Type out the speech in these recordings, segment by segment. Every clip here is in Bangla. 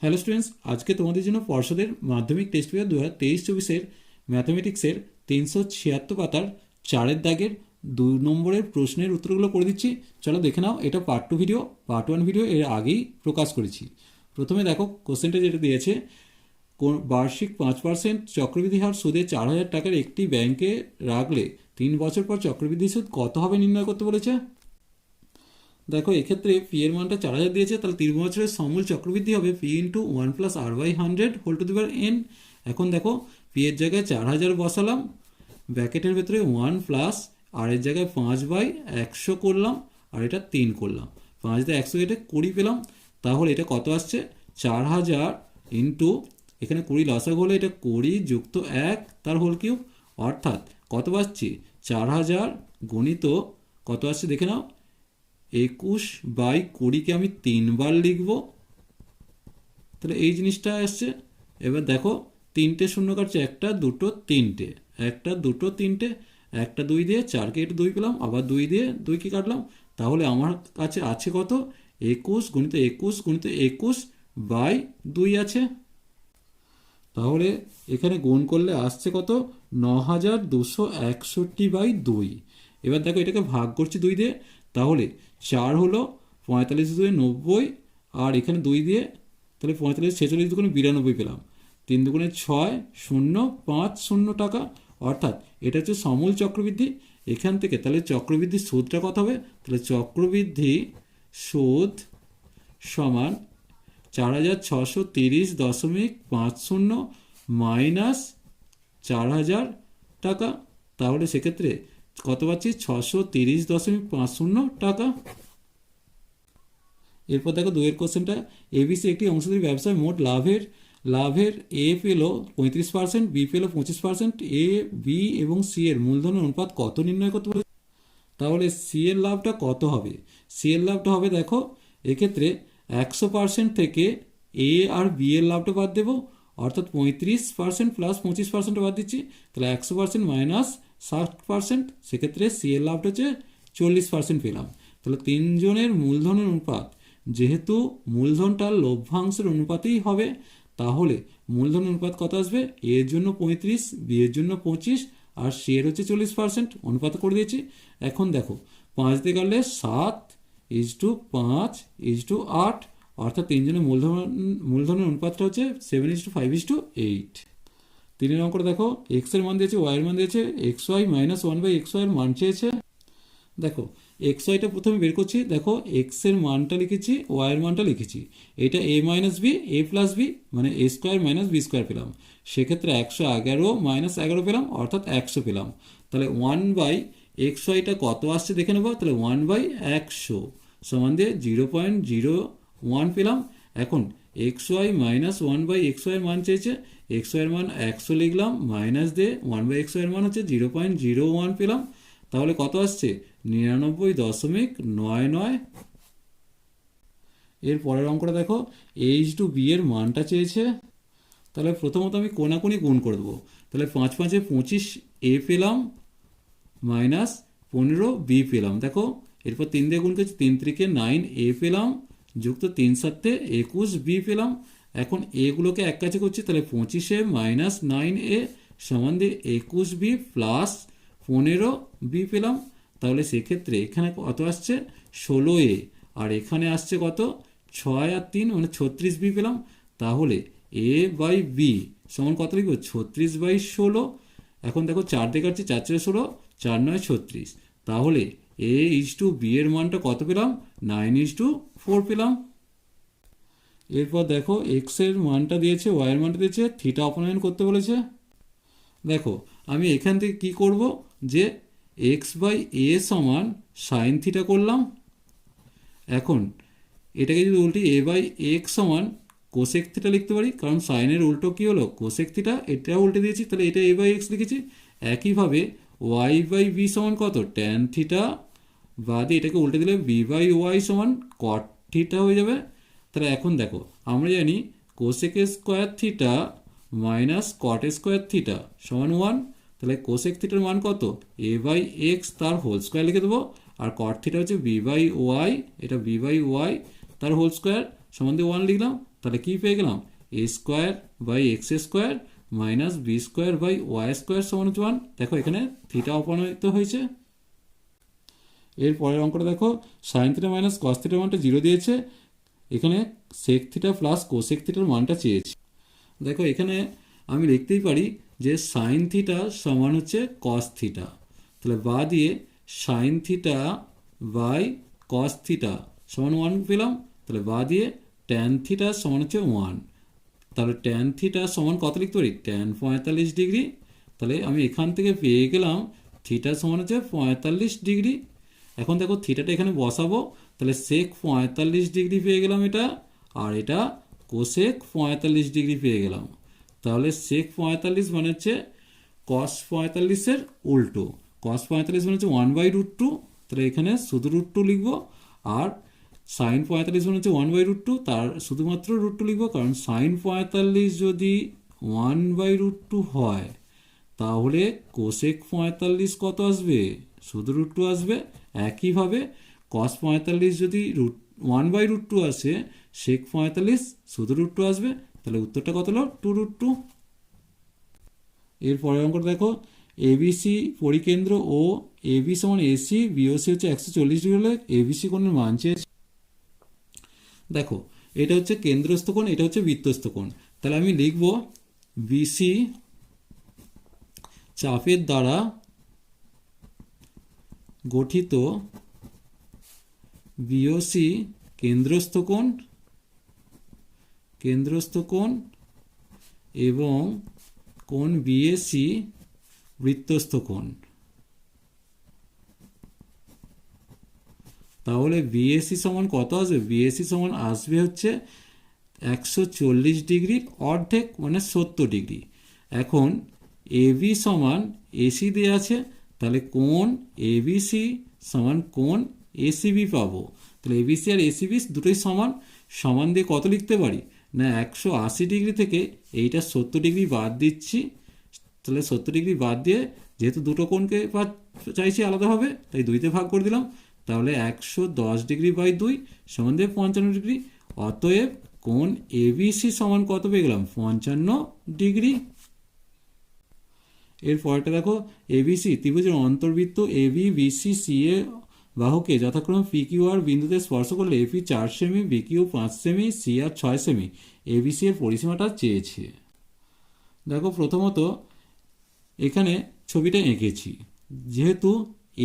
হ্যালো স্টুডেন্টস আজকে তোমাদের জন্য পর্ষদের মাধ্যমিক টেস্ট পেপার দু হাজার তেইশ চব্বিশের ম্যাথামেটিক্সের তিনশো ছিয়াত্তর পাতার চারের দাগের দু নম্বরের প্রশ্নের উত্তরগুলো করে দিচ্ছি। চলো দেখে নাও, এটা part two video part one video এর আগেই প্রকাশ করেছি। প্রথমে দেখো কোশ্চেনটা যেটা দিয়েছে, কোন- বার্ষিক পাঁচ পার্সেন্ট চক্রবৃদ্ধি হার সুদে চার হাজার টাকার একটি ব্যাংকে রাখলে তিন বছর পর চক্রবৃদ্ধি সুদ কত হবে নির্ণয় করতে বলেছে? দেখো, এক্ষেত্রে পি এর মানটা চার হাজার দিয়েছে, তাহলে তিন বছরের সমূল চক্রবৃদ্ধি হবে P into one plus R by hundred whole to the power N এখন দেখো পি এর জায়গায় চার হাজার বসালাম, ব্র্যাকেটের ভেতরে ওয়ান প্লাস আর এর জায়গায় পাঁচ বাই একশো করলাম, আর এটা তিন করলাম। পাঁচ দিয়ে একশো এটা কুড়ি পেলাম, তাহলে এটা কত আসছে? চার হাজার ইন্টু এখানে কুড়ি লসাগ হলে এটা কুড়ি যুক্ত এক, তার হোল কিউব অর্থাৎ কত পাচ্ছি চার হাজার গণিত কত আসছে? দেখে নাও একুশ বাই কুড়িকে আমি তিনবার লিখব। তাহলে এই জিনিসটা আসছে। এবার দেখো, তিনটে শূন্য কাটছে, একটা, দুটো, তিনটে। একটা, দুটো, তিনটে, একটা, দুই দিয়ে চারকে একটু দুই পেলাম, আবার দুই দিয়ে দুইকে কাটলাম। তাহলে আমার কাছে আছে কত? একুশ গুণিত একুশ গুণিত একুশ বাই দুই আছে। তাহলে এখানে গুণ করলে আসছে কত? ন হাজার দুশো একষট্টি বাই দুই। এবার দেখো, এটাকে ভাগ করছি দুই দিয়ে। তাহলে চার হলো পঁয়তাল্লিশ দুই নব্বই, আর এখানে দুই দিয়ে তাহলে পঁয়তাল্লিশ ছেচল্লিশ দুগুণে বিরানব্বই পেলাম। তিন দুগুণে ছয়, শূন্য, পাঁচ, শূন্য টাকা। অর্থাৎ এটা হচ্ছে সমূল চক্রবৃদ্ধি। এখান থেকে তাহলে চক্রবৃদ্ধির সুদটা কত হবে? তাহলে চক্রবৃদ্ধি সুদ সমান চার হাজার ছশো তিরিশ দশমিক পাঁচ শূন্য মাইনাস চার হাজার টাকা। তাহলে সেক্ষেত্রে কত পাচ্ছি? ছশো তিরিশ দশমিক পাঁচ শূন্য টাকা। এরপর দেখো দুয়ের কোশ্চেনটা। এবিসি একটি অংশীদারি ব্যবসায় মোট লাভের লাভের এ পেল পঁয়ত্রিশ পার্সেন্ট, বি পেল পঁচিশ পার্সেন্ট, এ, বি এবং সি এর মূলধনের অনুপাত কত নির্ণয় করতে পারে তাহলে সি এর লাভটা কত হবে? সি এর লাভটা হবে দেখো, এক্ষেত্রে একশো পার্সেন্ট থেকে এ আর বি এর লাভটা বাদ দেবো। অর্থাৎ পঁয়ত্রিশ পার্সেন্ট প্লাস পঁচিশ পার্সেন্ট বাদ দিচ্ছি। তাহলে একশো পার্সেন্ট মাইনাস ষাট পার্সেন্ট সেক্ষেত্রে সি এর লাভটা হচ্ছে চল্লিশ পার্সেন্ট পেলাম। তাহলে তিনজনের মূলধনের অনুপাত, যেহেতু মূলধনটা লভ্যাংশের অনুপাতেই হবে, তাহলে মূলধন অনুপাত কত আসবে? এ এর জন্য পঁয়ত্রিশ বি এর জন্য পঁচিশ, আর সি এর হচ্ছে চল্লিশ পার্সেন্ট অনুপাত করে দিয়েছি। এখন দেখো, পাঁচ দিয়ে কাটলে সাত ইজ টু পাঁচ ইজ টু আট, অর্থাৎ তিনজনের মূলধন, মূলধনের অনুপাতটা হচ্ছে seven is to five is to eight তিনের অঙ্কটা দেখো এক্সের মান দিয়েছে ওয়াই এর মান দিয়েছে X Y minus one by X Y এর মান চেয়েছে। দেখো এক্স ওয়াইটা প্রথমে বের করছি, দেখো এক্সের মানটা লিখেছি ওয়াই এর মানটা লিখেছি। এটা A minus B A plus B মানে A square minus B square পেলাম। সেক্ষেত্রে একশো এগারো মাইনাস এগারো পেলাম, অর্থাৎ একশো পেলাম। তাহলে ওয়ান বাই এক্স ওয়াইটা কত আসছে দেখে নেব, তাহলে ওয়ান বাই একশো সমান দিয়ে জিরো পয়েন্ট জিরো ওয়ান পেলাম। এখন X Y minus one by X Y মান চেয়েছে এক্স ওয়াইয়ের মান একশো লিখলাম মাইনাস দিয়ে ওয়ান বাই এক্স ওয়াইয়ের মান হচ্ছে জিরো পয়েন্ট জিরো ওয়ান পেলাম। তাহলে কত আসছে? নিরানব্বই দশমিক নয় নয়। এর পরের অঙ্কটা দেখো এইচ টু বি এর মানটা চেয়েছে। তাহলে প্রথমত আমি কোনাকুনি গুণ করে দেবো। তাহলে পাঁচ পাঁচে পঁচিশ এ পেলাম মাইনাস পনেরো বি পেলাম। দেখো, এরপর তিন দিয়ে গুণ করছি, তিন ত্রিকে নাইন এ পেলাম। যুক্ত তিন সাতে একুশ বি পেলাম। এখন এগুলোকে এক কাছে করছি, তাহলে পঁচিশে মাইনাস নাইন এ সমান দিয়ে একুশ বি প্লাস পনেরো বি পেলাম। তাহলে সেক্ষেত্রে এখানে কত আসছে? ষোলো এ। আর এখানে আসছে কত? ছয় আর তিন মানে ছত্রিশ বি পেলাম। তাহলে এ বাই বি সমান কত লিখব? ছত্রিশ বাই ষোলো। এখন দেখো চার দিয়ে কাটছি, চার চারে ষোলো, চার নয় ছত্রিশ। তাহলে এ ইজ টু বি এর মানটা কত পেলাম? নাইন ইজ টু ফোর পেলাম। এরপর দেখো এক্সের মানটা দিয়েছে ওয়াই এর মানটা দিয়েছে থিটা অপনয়ন করতে বলেছে। দেখো, আমি এখান থেকে কি করব? যে এক্স বাই এ সমান সাইন থিটা করলাম। এখন, এটাকে যদি উল্টি এ বাই এক্স সমান কোশেক থিটা লিখতে পারি, কারণ সাইনের উল্টো কী হলো? কোশেক থিটা এটা উল্টে দিয়েছি, তাহলে এটা এ বাই এক্স লিখেছি। একইভাবে ওয়াই বাই বি সমান কত? ট্যান থিটা বাদে এটাকে উল্টে দিলে বি বাই ওয়াই সমান কট থিটা হয়ে যাবে। তাহলে এখন দেখো, আমরা জানি cosec square theta minus cot square theta সমান ওয়ান তাহলে কোসেক থিটার মান কত? এ বাই এক্স তার হোল স্কোয়ার লিখে দেবো, আর কট থিটা হচ্ছে বি বাই ওয়াই এটা বি বাই ওয়াই তার হোল স্কোয়ার সমান দিয়ে ওয়ান লিখলাম, তাহলে কি পেয়ে গেলাম? A square by X square minus B square by Y square সমান হচ্ছে ওয়ান দেখো এখানে থিটা অপমানিত হয়েছে। এর পরের অঙ্কটা দেখো সাইন থিটা মাইনাস কস থিটার মানটা জিরো দিয়েছে, এখানে সেক থিটা প্লাস কোসেক থিটার মানটা চেয়েছে। দেখো, এখানে আমি লিখতেই পারি যে সাইন থিটা সমান হচ্ছে কস থিটা তাহলে বা দিয়ে sine theta by cos theta সমান ওয়ান পেলাম, তাহলে বা দিয়ে ট্যান থিটা সমান হচ্ছে ওয়ান তাহলে ট্যান থিটা সমান কত লিখতে পারি? ট্যান পঁয়তাল্লিশ ডিগ্রি তাহলে আমি এখান থেকে পেয়ে গেলাম থিটা সমান হচ্ছে পঁয়তাল্লিশ ডিগ্রি এখন দেখো থিটাটা এখানে বসাবো, তাহলে সেক পঁয়তাল্লিশ ডিগ্রি পেয়ে গেলাম এটা, আর এটা কোশেক পঁয়তাল্লিশ ডিগ্রি পেয়ে গেলাম। তাহলে সেক পঁয়তাল্লিশ মানে হচ্ছে কস পঁয়তাল্লিশের উল্টো। কস পঁয়তাল্লিশ মানে হচ্ছে ওয়ান বাই রুট টু তাহলে এখানে শুধু রুট টু লিখব, আর সাইন পঁয়তাল্লিশ মানে হচ্ছে ওয়ান বাই রুট টু তার শুধুমাত্র রুট টু লিখব, কারণ সাইন পঁয়তাল্লিশ যদি ওয়ান বাই রুট টু হয়, তাহলে কোসেক পঁয়তাল্লিশ কত আসবে? শুধু রুট টু আসবে, একইভাবে কস পঁয়তাল্লিশ যদি root one by root two আসে সেক পঁয়তাল্লিশ শুধু রুট টু আসবে, তাহলে উত্তরটা কত হলো? টু রুট টু এর পরের অঙ্কটা দেখো এবিসি পরিকেন্দ্র ও এবি সমান এসি বিওসি হচ্ছে একশো চল্লিশ ডিগ্রি হলে এবিসি কোণের মান চেয়েছে। দেখো, এটা হচ্ছে কেন্দ্রস্থ কোণ, এটা হচ্ছে বৃত্তস্থ কোণ। তাহলে আমি লিখব বিসি চাপের দ্বারা গঠিত বিওসি কেন্দ্রস্থ কোণ কেন্দ্রস্থ কোণ এবং কোণ বিএসি বৃত্তস্থ কোণ। তাহলে বিএসি সমান কত আসবে? বিএসি সমান আসবে হচ্ছে একশো চল্লিশ ডিগ্রির অর্ধেক মানে সত্তর ডিগ্রি। এখন এবি সমান এসি দেওয়া আছে তাহলে কোন এবিসি সমান কোন এসিবি পাবো? তাহলে এবিসি আর এসিবি দুটোই সমান। সমান দিয়ে কত লিখতে পারি? না, একশো আশি ডিগ্রি থেকে এইটা সত্তর ডিগ্রি বাদ দিচ্ছি। তাহলে সত্তর ডিগ্রি বাদ দিয়ে যেহেতু দুটো কোনকে কোণকে চাইছি আলাদাভাবে, তাই দুইতে ভাগ করে দিলাম। তাহলে একশো দশ ডিগ্রি বাই দুই সমান দিয়ে পঞ্চান্ন ডিগ্রি। অতএব কোণ এবিসি সমান কত পেয়ে গেলাম? পঞ্চান্ন ডিগ্রি। এর পরেরটা দেখো এবিসি ত্রিভুজের অন্তর্বৃত্ত এবি বিসি সি এ বাহুকে যথাক্রমে পি কিউ আর বিন্দুতে স্পর্শ করলে এপি চার সেমি বি কিউ পাঁচ সেমি সি আর ছয় সেমি এবিসি এর পরিসীমাটা চেয়েছে। দেখো প্রথমত এখানে ছবিটা এঁকেছি, যেহেতু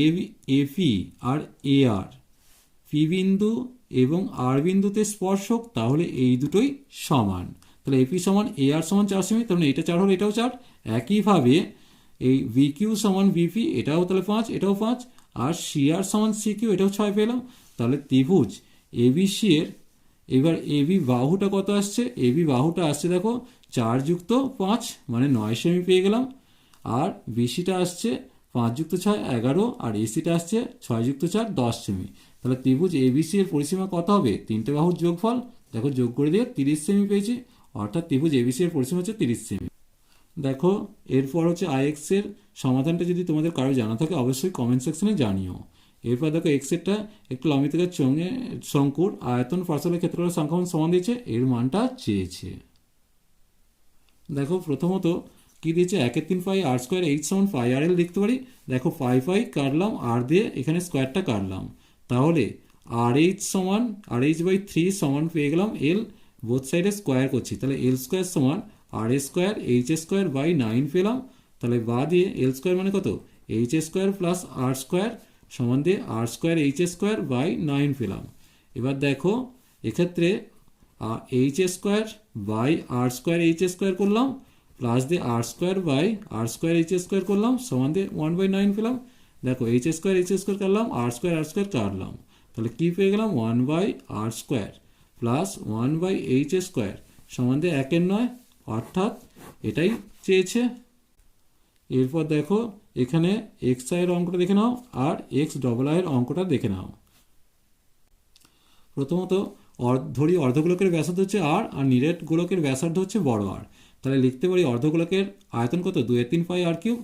এ এপি আর এ আর পি বিন্দু এবং আর বিন্দুতে স্পর্শক, তাহলে এই দুটোই সমান। তাহলে এপি সমান এ আর সমান চার সেমি তাহলে এটা চার হলো এটাও চার। একইভাবে এই ভি কিউ সমান বিপি এটাও তাহলে পাঁচ, এটাও পাঁচ। আর সি আর সমান সি কিউ এটাও ছয় পেলাম। তাহলে ত্রিভুজ এবিসি এর, এবার এবি বাহুটা কত আসছে? এবি বাহুটা আসছে দেখো, চার যুক্ত পাঁচ মানে নয় সেমি পেয়ে গেলাম। আর বিসিটা আসছে পাঁচ যুক্ত ছয়, এগারো। আর এসিটা আসছে ছয় যুক্ত চার, দশ সেমি। তাহলে ত্রিভুজ এবিসি এর পরিসীমা কত হবে? তিনটে বাহুর যোগফল, দেখো যোগ করে দিয়ে তিরিশ সেমি পেয়েছি। অর্থাৎ ত্রিভুজ এবিসি এর পরিসীমা হচ্ছে তিরিশ সেমি। দেখো, এরপর হচ্ছে আইএক্স এর সমাধানটা যদি তোমাদের কারও জানা থাকে, অবশ্যই কমেন্ট সেকশনে জানিও। এরপর দেখো এক্স এরটা একটু লম্বিতকের চঙ্গে শঙ্কুর আয়তন পার্সলের ক্ষেত্রে সংখ্যামান সমান দিয়েছে, এর মানটা চেয়েছে। দেখো, প্রথমত কি দিয়েছে? একের তিন পাই আর স্কোয়ার এইচ সমান পাই আর এল লিখতে পারি। দেখো পাই পাই কাটলাম আর দিয়ে এখানে স্কোয়ারটা কাটলাম। তাহলে আর এইচ সমান আর এইচ বাই থ্রি সমান পেয়ে গেলাম এল বোথ সাইডে স্কোয়ার করছি। তাহলে এল স্কোয়ার সমান R square H square by nine পেলাম। তাহলে বা দিয়ে এল স্কোয়ার মানে কত? H square plus R square সমান দিয়ে R square H square by nine পেলাম। এবার দেখো, এক্ষেত্রে H square by R square H square করলাম প্লাস দিয়ে R square by R square H square করলাম, সমান দিয়ে ওয়ান বাই নাইন পেলাম। দেখো এইচ স্কোয়ার এইচ স্কোয়ার কাটলাম আর স্কোয়ার আর স্কোয়ার কাটলাম। তাহলে কী পেয়ে গেলাম? One by R square plus one by H square সমান দিয়ে একের নয়, অর্থাৎ এটাই চেয়েছে। এরপর দেখো, এখানে এক্স আয়ের অঙ্কটা দেখে নাও আর এক্স ডবল আয়ের অঙ্কটা দেখে নাও। প্রথমত ধরি অর্ধগোলকের ব্যাসার্ধ হচ্ছে আর আর নিরেট গোলকের ব্যাসার্ধ হচ্ছে বড় আর তাহলে লিখতে পারি অর্ধগোলকের আয়তন কত? দুই তিন পাই আর কিউব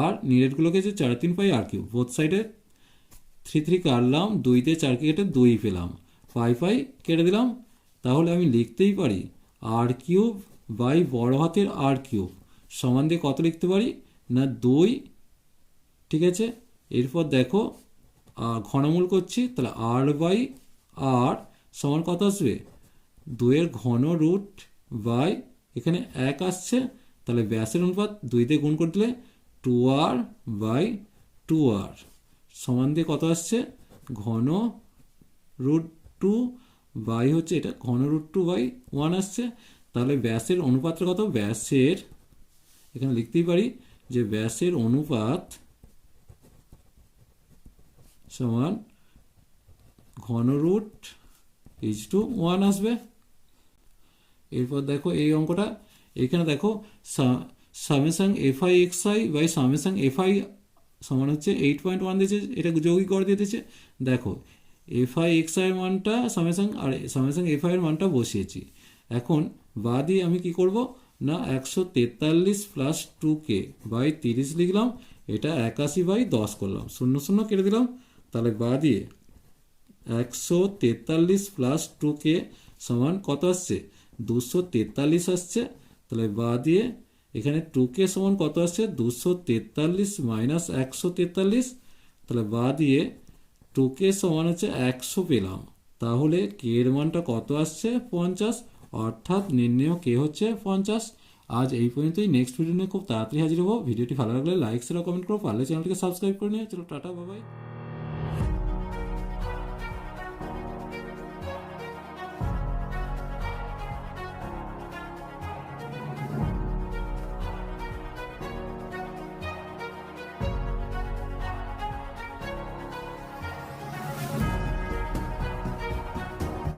আর নিরেট গোলকের যে চার তিন পাই আর কিউব। বোথ সাইডে থ্রি থ্রি কাটলাম দুইতে চার কেটে দুই পেলাম। পাই ফাই কেটে দিলাম, তাহলে আমি লিখতেই পারি আর কিউব বাই বড় হাতের আর কিউব সমান দিয়ে কত লিখতে পারি? না, দুই। ঠিক আছে? এরপর দেখো ঘনমূল করছি, তাহলে আর বাই আর সমান কত আসবে? দুইয়ের ঘন রুট বাই এখানে এক আসছে, তাহলে ব্যাসের অনুপাত দুই দিয়ে গুণ করে দিলে two R by two R সমান দিয়ে কত আসছে? ঘন রুট টু বাই হচ্ছে এটা, ঘন রুট টু বাই ওয়ান আসছে। তাহলে ব্যাসের অনুপাতটা কত ব্যাসের, এখানে লিখতেই পারি যে ব্যাসের অনুপাত সমান ঘন রুট এইচ টু ওয়ান আসবে। এরপর দেখো এই অঙ্কটা, এখানে দেখো summation F I X I by summation F I সমান হচ্ছে এইট পয়েন্ট ওয়ান দিয়েছে, এটা যৌগিক করে দিয়ে দিয়েছে। দেখো এফ আই এক্স আই এর মানটা সামেসাং আর সামেসাং এফ আই এর মানটা বসিয়েছি। এখন বা দিয়ে আমি কি করব? না, একশো তেতাল্লিশ প্লাস টু কে বাই তিরিশ লিখলাম, এটা একাশি বাই দশ করলাম। শূন্য শূন্য কেটে দিলাম, তাহলে বা দিয়ে একশো তেতাল্লিশ প্লাস টু কে সমান কত আসছে? দুশো তেতাল্লিশ আসছে, তাহলে বা দিয়ে এখানে টু কে সমান কত আসছে? দুশো তেতাল্লিশ মাইনাস একশো তেতাল্লিশ, তাহলে বা দিয়ে টু কে সমান হচ্ছে একশো পেলাম। তাহলে কে এর মানটা কত আসছে? পঞ্চাশ। অর্থাৎ নির্ণয় কে হচ্ছে পঞ্চাশ। আজ এই পর্যন্তই। নেক্সট ভিডিও নিয়ে খুব তাড়াতাড়ি হাজির হব। ভিডিওটি ভালো লাগলে লাইক শেয়ার কমেন্ট করো। পারলে চ্যানেলটিকে সাবস্ক্রাইব করে নিয়ে চলো, টাটা বাবাই